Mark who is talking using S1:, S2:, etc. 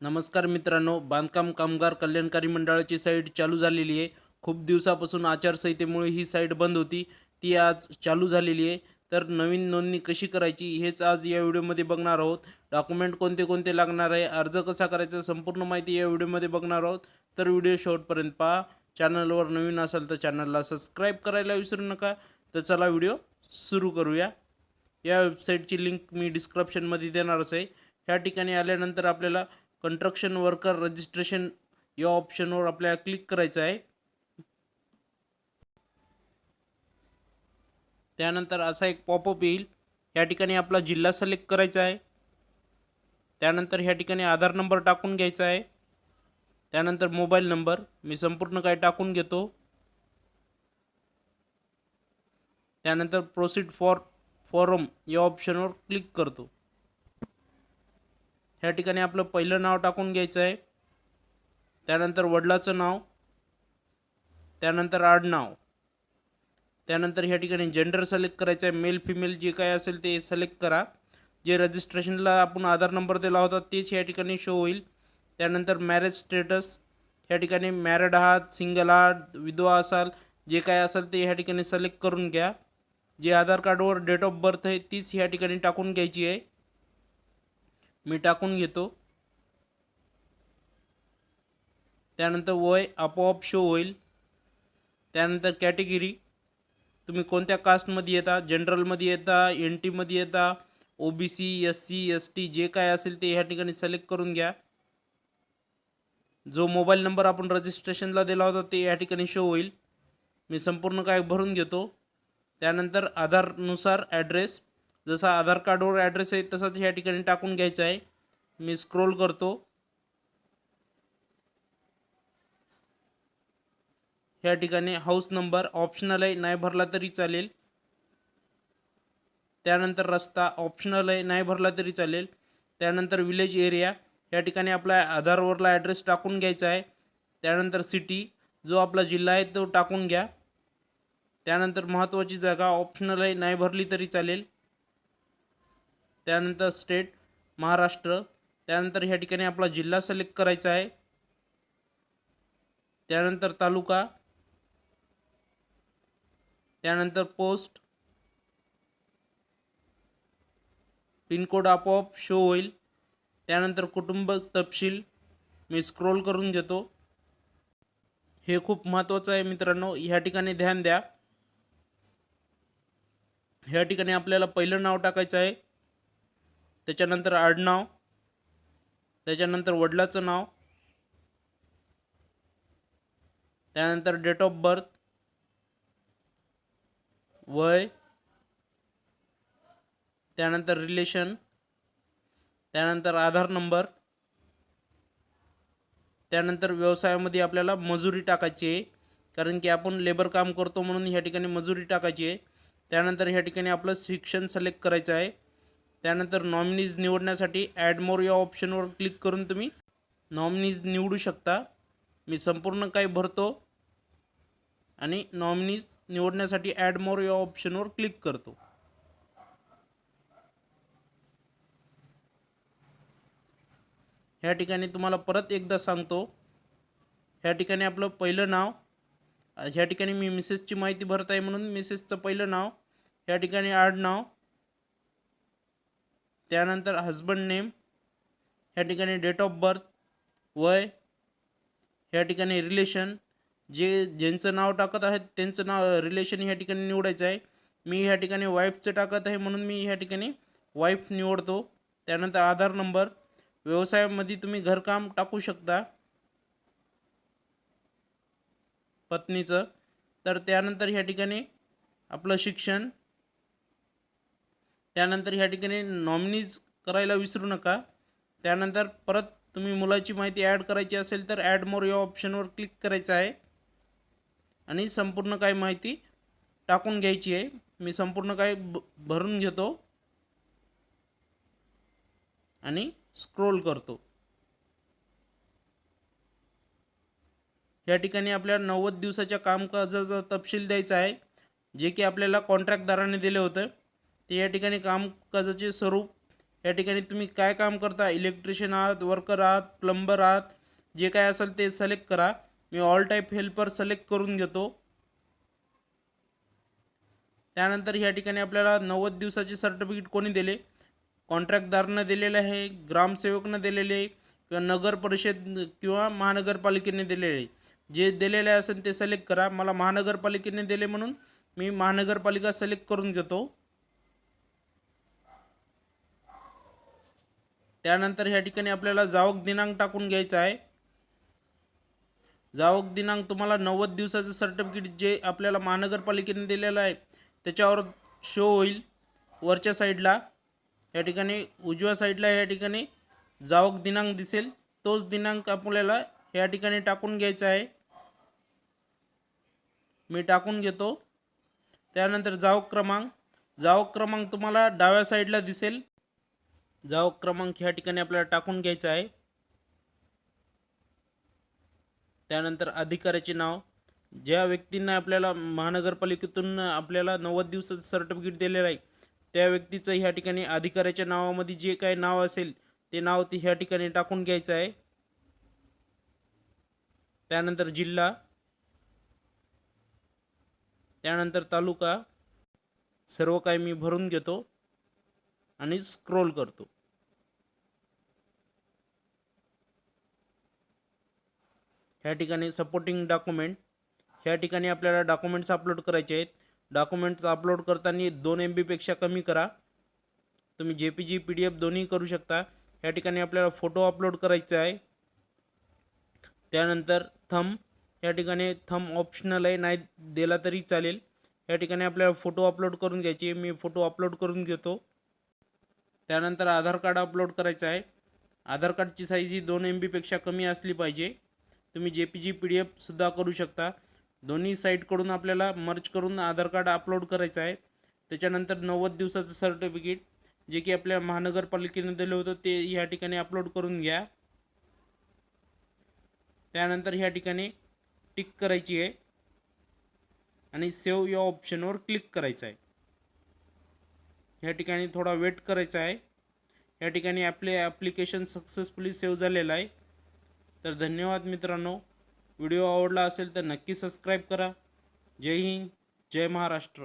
S1: नमस्कार मित्रांनो बांधकाम कामगार कल्याणकारी मंडळाची साईट चालू झालेली आहे. खूप दिवसापासून आचारसंहितेमुळे ही साईट बंद होती. ती आज चालू झालेली आहे. तर नवीन नोंदणी कशी करायची हेच आज या व्हिडिओमध्ये बघणार आहोत. डॉक्युमेंट कोणते कोणते लागणार आहे अर्ज कसा करायचा संपूर्ण माहिती या व्हिडिओमध्ये बघणार आहोत. तर व्हिडिओ शेवटपर्यंत पहा. चॅनलवर नवीन असाल तर चॅनलला सबस्क्राईब करायला विसरू नका. तर चला व्हिडिओ सुरू करूया. या वेबसाईटची लिंक मी डिस्क्रिप्शनमध्ये देणारच आहे. ह्या ठिकाणी आल्यानंतर आपल्याला कंट्रक्शन वर्कर रजिस्ट्रेशन या ऑप्शनवर आपल्याला क्लिक करायचं आहे. त्यानंतर असा एक पॉपअप येईल. या ठिकाणी आपला जिल्हा सिलेक्ट करायचा आहे. त्यानंतर ह्या ठिकाणी आधार नंबर टाकून घ्यायचा आहे. त्यानंतर मोबाईल नंबर मी संपूर्ण काय टाकून घेतो. त्यानंतर प्रोसीड फॉर फॉरम या ऑप्शनवर क्लिक करतो. ह्या ठिकाणी आपलं पहिलं नाव टाकून घ्यायचं आहे. त्यानंतर वडिलाचं नाव त्यानंतर आडनाव त्यानंतर ह्या ठिकाणी जेंडर सिलेक्ट करायचं आहे. मेल फिमेल जे काय असेल ते सिलेक्ट करा. जे रजिस्ट्रेशनला आपण आधार नंबर दिला होता तेच या ठिकाणी शो होईल. त्यानंतर मॅरेज स्टेटस ह्या ठिकाणी मॅरिड आहात सिंगल आहात विधवा असाल जे काय असेल ते ह्या ठिकाणी सिलेक्ट करून घ्या. जे आधार कार्डवर डेट ऑफ बर्थ आहे तीच ह्या ठिकाणी टाकून घ्यायची आहे. मी टाकून घेतो. त्यानंतर वय आपोआप शो होईल. त्यानंतर कॅटेगरी तुम्ही कोणत्या कास्टमध्ये येता? जनरलमध्ये येता? एन टीमध्ये येता? O B C S C S T जे काय असेल ते ह्या ठिकाणी सिलेक्ट करून घ्या. जो मोबाईल नंबर आपण रजिस्ट्रेशनला दिला होता ते या ठिकाणी शो होईल. मी संपूर्ण काय भरून घेतो. त्यानंतर आधारनुसार ॲड्रेस जसा आधार कार्डवर ॲड्रेस आहे तसाच ह्या ठिकाणी टाकून घ्यायचा आहे. मी स्क्रोल करतो. ह्या ठिकाणी हाऊस नंबर ऑप्शनल आहे नाही भरला तरी चालेल. त्यानंतर रस्ता ऑप्शनल आहे नाही भरला तरी चालेल. त्यानंतर विलेज एरिया या ठिकाणी आपला आधारवरला ॲड्रेस टाकून घ्यायचा आहे. त्यानंतर सिटी जो आपला जिल्हा आहे तो टाकून घ्या. त्यानंतर महत्त्वाची जागा ऑप्शनल आहे नाही भरली तरी चालेल. त्यानंतर स्टेट महाराष्ट्र त्यानंतर ह्या ठिकाणी आपला जिल्हा सिलेक्ट करायचा आहे. त्यानंतर तालुका त्यानंतर पोस्ट पिनकोड आपोआप शो होईल. त्यानंतर कुटुंब तपशील मी स्क्रोल करून घेतो. हे खूप महत्त्वाचं आहे मित्रांनो ह्या ठिकाणी ध्यान द्या. ह्या ठिकाणी आपल्याला पहिलं नाव टाकायचं आहे. त्याच्यानंतर आडनाव त्याच्यानंतर वडिलाचं नाव त्यानंतर डेट ऑफ बर्थ वय त्यानंतर रिलेशन त्यानंतर आधार नंबर त्यानंतर व्यवसायामध्ये आपल्याला मजुरी टाकायची आहे. कारण की आपण लेबर काम करतो म्हणून ह्या ठिकाणी मजुरी टाकायची आहे. त्यानंतर ह्या ठिकाणी आपलं शिक्षण सिलेक्ट करायचं आहे. त्यानंतर नॉमिनीज निवडण्यासाठी ॲड मोर या ऑप्शनवर क्लिक करून तुम्ही नॉमिनीज निवडू शकता. मी संपूर्ण काही भरतो आणि नॉमिनीज निवडण्यासाठी ॲड मोर या ऑप्शनवर क्लिक करतो. ह्या ठिकाणी तुम्हाला परत एकदा सांगतो. ह्या ठिकाणी आपलं पहिलं नाव ह्या ठिकाणी मी मिसेसची माहिती भरत आहे म्हणून मिसेसचं पहिलं नाव ह्या ठिकाणी आडनाव त्यानंतर हजबंड नेम ह्या ठिकाणी डेट ऑफ बर्थ वय ह्या ठिकाणी रिलेशन जे ज्यांचं नाव टाकत आहेत त्यांचं नाव रिलेशन ह्या ठिकाणी निवडायचं आहे. मी ह्या ठिकाणी वाईफचं टाकत आहे म्हणून मी ह्या ठिकाणी वाईफ निवडतो. त्यानंतर आधार नंबर व्यवसायामध्ये तुम्ही घरकाम टाकू शकता. पत्नीचं. तर त्यानंतर ह्या ठिकाणी आपलं शिक्षण त्यानंतर ह्या ठिकाणी नॉमिनीज करायला विसरू नका. त्यानंतर परत तुम्ही मुलाची माहिती ॲड करायची असेल तर ॲड मोर या ऑप्शनवर क्लिक करायचं आहे. आणि संपूर्ण काय माहिती टाकून घ्यायची आहे. मी संपूर्ण काय ब भरून घेतो. आणि स्क्रोल करतो. या ठिकाणी आपल्या नव्वद दिवसाच्या कामकाजाचा तपशील द्यायचा आहे. जे की आपल्याला कॉन्ट्रॅक्टदाराने दिले होतं. ते या ठिकाणी कामकाजाचे स्वरूप या ठिकाणी तुम्ही काय काम करता? इलेक्ट्रिशियन आहात वर्कर आहात प्लंबर आहात जे काय असेल ते सिलेक्ट करा. मी ऑल टाईप हेल्पर सिलेक्ट करून घेतो. त्यानंतर या ठिकाणी आपल्याला नव्वद दिवसाचे सर्टिफिकेट कोणी दिले? कॉन्ट्रॅक्टदारनं दिलेलं आहे ग्रामसेवकनं दिलेले किंवा नगर परिषद किंवा महानगरपालिकेने दिलेले. आहे जे दिलेले असेल ते सिलेक्ट करा. मला महानगरपालिकेने दिले म्हणून मी महानगरपालिका सिलेक्ट करून घेतो. त्यानंतर ह्या ठिकाणी आपल्याला जावक दिनांक टाकून घ्यायचा आहे. जावक दिनांक तुम्हाला नव्वद दिवसाचं सर्टिफिकेट जे आपल्याला महानगरपालिकेने दिलेलं आहे त्याच्यावर शो होईल वरच्या साईडला या ठिकाणी उजव्या साईडला या ठिकाणी जावक दिनांक दिसेल. तोच दिनांक आपल्याला या ठिकाणी टाकून घ्यायचा आहे. मी टाकून घेतो. त्यानंतर जावक क्रमांक जावक क्रमांक तुम्हाला डाव्या साईडला दिसेल. जाओ क्रमांक ह्या ठिकाणी आपल्याला टाकून घ्यायचा आहे. त्यानंतर अधिकाऱ्याचे नाव. ज्या व्यक्तींना आपल्याला महानगरपालिकेतून आपल्याला नव्वद दिवसाचं सर्टिफिकेट दिलेलं आहे त्या व्यक्तीचं ह्या ठिकाणी अधिकाऱ्याच्या नावामध्ये जे काही नाव असेल ते नाव ते ह्या ठिकाणी टाकून घ्यायचं आहे. त्यानंतर जिल्हा. त्यानंतर तालुका. सर्व काही मी भरून घेतो. आणि स्क्रोल करतो. ह्या ठिकाणी सपोर्टिंग डॉक्युमेंट ह्या ठिकाणी आपल्याला डॉक्युमेंट्स अपलोड करायचे आहेत. डॉक्युमेंट्स अपलोड करताना दोन एम बीपेक्षा कमी करा. तुम्ही J P G P D F दोन्ही करू शकता. ह्या ठिकाणी आपल्याला फोटो अपलोड करायचा आहे. त्यानंतर थम या ठिकाणी थम ऑप्शनल आहे नाही दिला तरी चालेल. या ठिकाणी आपल्याला फोटो अपलोड करून घ्यायचे मी फोटो अपलोड करून घेतो. त्यानंतर आधार कार्ड अपलोड करायचं आहे. आधार कार्डची साईज ही दोन एम बीपेक्षा कमी असली पाहिजे. तुम्ही J P G P D एफसुद्धा करू शकता. दोन्ही साईटकडून आपल्याला मर्ज करून आधार कार्ड अपलोड करायचं आहे. त्याच्यानंतर नव्वद दिवसाचं सर्टिफिकेट जे की आपल्या महानगरपालिकेने दिलं होतं ते ह्या ठिकाणी अपलोड करून घ्या. त्यानंतर ह्या ठिकाणी टिक करायची आहे. आणि सेव्ह या ऑप्शनवर क्लिक करायचं आहे. ह्या ठिकाणी थोडा वेट करायचा आहे. या ठिकाणी आपले ॲप्लिकेशन सक्सेसफुली सेव्ह झालेलं आहे. तर धन्यवाद मित्रांनो. व्हिडिओ आवडला असेल तर नक्की सबस्क्राईब करा. जय हिंद जय महाराष्ट्र.